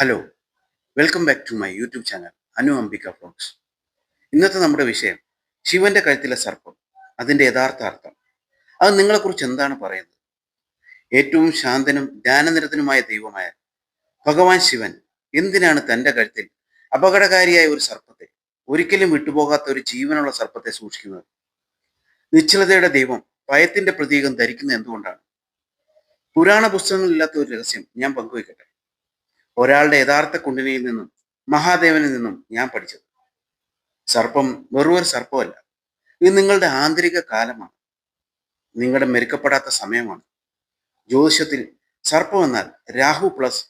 Hello welcome back to my YouTube channel Anu Ambika folks ഇന്നത്തെ നമ്മുടെ വിഷയം ശിവന്റെ കഴുത്തിലെ സർപ്പം അതിന്റെ യഥാർത്ഥ അർത്ഥം. അത് നിങ്ങളെക്കുറിച്ച് എന്താണ് പറയുന്നത്? ഏറ്റവും ശാന്തനും ധ്യാനനിരതനുമായ ദൈവമായ ഭഗവാൻ ശിവൻ എന്തിനാണ് തന്റെ കഴുത്തിൽ അപകടകാരിയായ ഒരു സർപ്പത്തെ ഒരിക്കലും വിട്ടുപോകാത്ത ഒരു ജീവനുള്ള സർപ്പത്തെ സൂക്ഷിക്കുന്നത്? നിശ്ചലതയുടെ ദൈവം ഭയത്തിന്റെ പ്രതീകം ധരിക്കുന്നത് എന്തുകൊണ്ടാണ്? പുരാണ പുസ്തകങ്ങളില്ലാത്ത ഒരു രഹസ്യം ഞാൻ പങ്കുവയ്ക്കട്ടെ. ഒരാളുടെ യഥാർത്ഥ കുണ്ടിനിയിൽ നിന്നും മഹാദേവനിൽ നിന്നും ഞാൻ പഠിച്ചത്. സർപ്പം വെറും ഒരു സർപ്പമല്ല. ഇത് നിങ്ങളുടെ ആന്തരിക കാലമാണ്. നിങ്ങളുടെ മെരുക്കപ്പെടാത്ത സമയമാണ്. ജ്യോതിഷത്തിൽ സർപ്പം എന്നാൽ രാഹു പ്ലസ്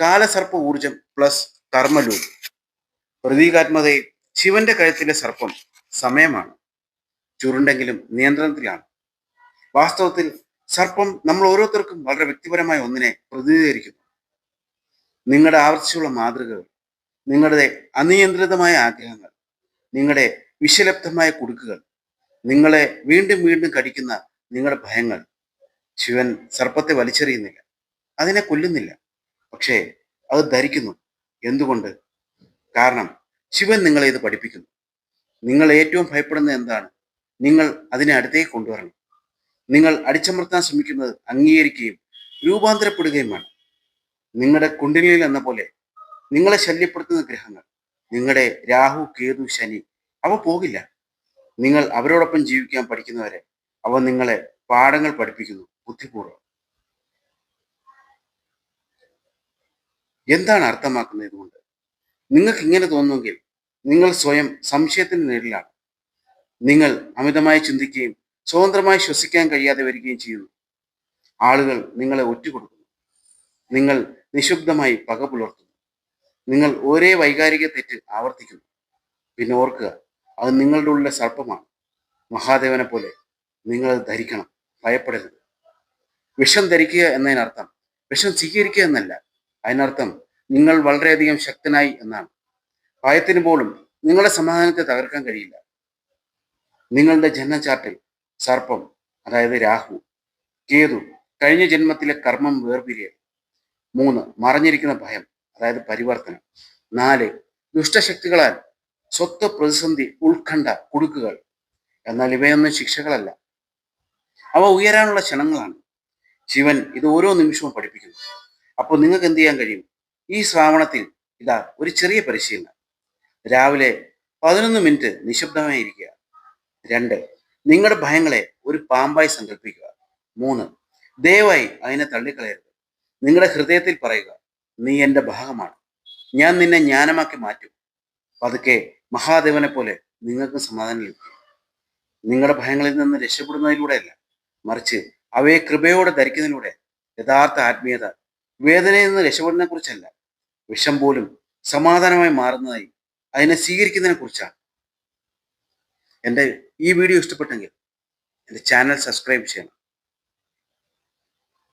കാലസർപ്പ ഊർജം പ്ലസ് കർമ്മലൂ പ്രതീകാത്മകതയിൽ ശിവന്റെ കഴുത്തിലെ സർപ്പം സമയമാണ്. ചുരുണ്ടെങ്കിലും നിയന്ത്രണത്തിലാണ്. വാസ്തവത്തിൽ സർപ്പം നമ്മൾ ഓരോരുത്തർക്കും വളരെ വ്യക്തിപരമായ ഒന്നിനെ പ്രതിനിധീകരിക്കുന്നു. നിങ്ങളുടെ ആവർത്തിച്ചുള്ള മാതൃകകൾ നിങ്ങളുടെ അനിയന്ത്രിതമായ ആഗ്രഹങ്ങൾ നിങ്ങളുടെ വിഷലബ്ധമായ കുടുക്കുകൾ നിങ്ങളെ വീണ്ടും വീണ്ടും കടിക്കുന്ന നിങ്ങളുടെ ഭയങ്ങൾ ശിവൻ സർപ്പത്തെ വലിച്ചെറിയുന്നില്ല. അതിനെ കൊല്ലുന്നില്ല. പക്ഷേ അത് ധരിക്കുന്നു. എന്തുകൊണ്ട്? കാരണം ശിവൻ നിങ്ങളെ ഇത് പഠിപ്പിക്കുന്നു. നിങ്ങൾ ഏറ്റവും ഭയപ്പെടുന്ന എന്താണ്? നിങ്ങൾ അതിനെ അടുത്തേക്ക് കൊണ്ടുവരണം. നിങ്ങൾ അടിച്ചമർത്താൻ ശ്രമിക്കുന്നത് അംഗീകരിക്കുകയും രൂപാന്തരപ്പെടുകയുമാണ്. നിങ്ങളുടെ കുണ്ടിലിൽ എന്ന പോലെ നിങ്ങളെ ശല്യപ്പെടുത്തുന്ന ഗ്രഹങ്ങൾ നിങ്ങളുടെ രാഹു കേതു ശനി അവ പോകില്ല. നിങ്ങൾ അവരോടൊപ്പം ജീവിക്കാൻ പഠിക്കുന്നവരെ അവ നിങ്ങളെ പാഠങ്ങൾ പഠിപ്പിക്കുന്നു ബുദ്ധിപൂർവം. എന്താണ് അർത്ഥമാക്കുന്നത് ഇതുകൊണ്ട്? നിങ്ങൾക്ക് ഇങ്ങനെ തോന്നുമെങ്കിൽ നിങ്ങൾ സ്വയം സംശയത്തിന് നേരിലാണ്. നിങ്ങൾ അമിതമായി ചിന്തിക്കുകയും സ്വതന്ത്രമായി ശ്വസിക്കാൻ കഴിയാതെ വരികയും ചെയ്യുന്നു. ആളുകൾ നിങ്ങളെ ഒറ്റുകൊടുക്കുന്നു നിങ്ങൾ നിശബ്ദമായി പക പുലർത്തുന്നു. നിങ്ങൾ ഒരേ വൈകാരിക തെറ്റ് ആവർത്തിക്കുന്നു. പിന്നെ ഓർക്കുക അത് നിങ്ങളുടെ ഉള്ളിലെ സർപ്പമാണ്. മഹാദേവനെ പോലെ നിങ്ങൾ അത് ധരിക്കണം ഭയപ്പെടരുത്. വിഷം ധരിക്കുക എന്നതിനർത്ഥം വിഷം സ്വീകരിക്കുക എന്നല്ല. അതിനർത്ഥം നിങ്ങൾ വളരെയധികം ശക്തനായി എന്നാണ്. ഭയത്തിന് പോലും നിങ്ങളുടെ സമാധാനത്തെ തകർക്കാൻ കഴിയില്ല. നിങ്ങളുടെ ജന്മചാർട്ടിൽ സർപ്പം അതായത് രാഹു കേതു കഴിഞ്ഞ ജന്മത്തിലെ കർമ്മം വേർപിരിയൽ. മൂന്ന് മറഞ്ഞിരിക്കുന്ന ഭയം അതായത് പരിവർത്തനം. നാല് ദുഷ്ടശക്തികളാൽ സ്വത്ത് പ്രതിസന്ധി ഉത്കണ്ഠ കുടുക്കുകൾ. എന്നാൽ ഇവയൊന്നും ശിക്ഷകളല്ല. അവ ഉയരാനുള്ള ക്ഷണങ്ങളാണ്. ശിവൻ ഇത് ഓരോ നിമിഷവും പഠിപ്പിക്കുന്നു. അപ്പോൾ നിങ്ങൾക്ക് എന്ത് ചെയ്യാൻ കഴിയും? ഈ ശ്രാവണത്തിൽ ഇതാ ഒരു ചെറിയ പരിശീലനം. രാവിലെ പതിനൊന്ന് മിനിറ്റ് നിശബ്ദമായിരിക്കുക രണ്ട് നിങ്ങളുടെ ഭയങ്ങളെ ഒരു പാമ്പായി സങ്കല്പിക്കുക മൂന്ന് ദയവായി അതിനെ തള്ളിക്കളയരുത്. നിങ്ങളുടെ ഹൃദയത്തിൽ പറയുക നീ എന്റെ ഭാഗമാണ്. ഞാൻ നിന്നെ ജ്ഞാനമാക്കി മാറ്റും. പതുക്കെ മഹാദേവനെ പോലെ നിങ്ങൾക്ക് സമാധാനം ലഭിക്കും. നിങ്ങളുടെ ഭയങ്ങളിൽ നിന്ന് രക്ഷപ്പെടുന്നതിലൂടെയല്ല മറിച്ച് അവയെ കൃപയോടെ ധരിക്കുന്നതിലൂടെ യഥാർത്ഥ ആത്മീയത വേദനയിൽ നിന്ന് രക്ഷപ്പെടുന്നതിനെ കുറിച്ചല്ല വിഷം പോലും സമാധാനമായി മാറുന്നതായി അതിനെ സ്വീകരിക്കുന്നതിനെ കുറിച്ചാണ് എന്റെ ഈ വീഡിയോ ഇഷ്ടപ്പെട്ടെങ്കിൽ എന്റെ ചാനൽ സബ്സ്ക്രൈബ് ചെയ്യണം.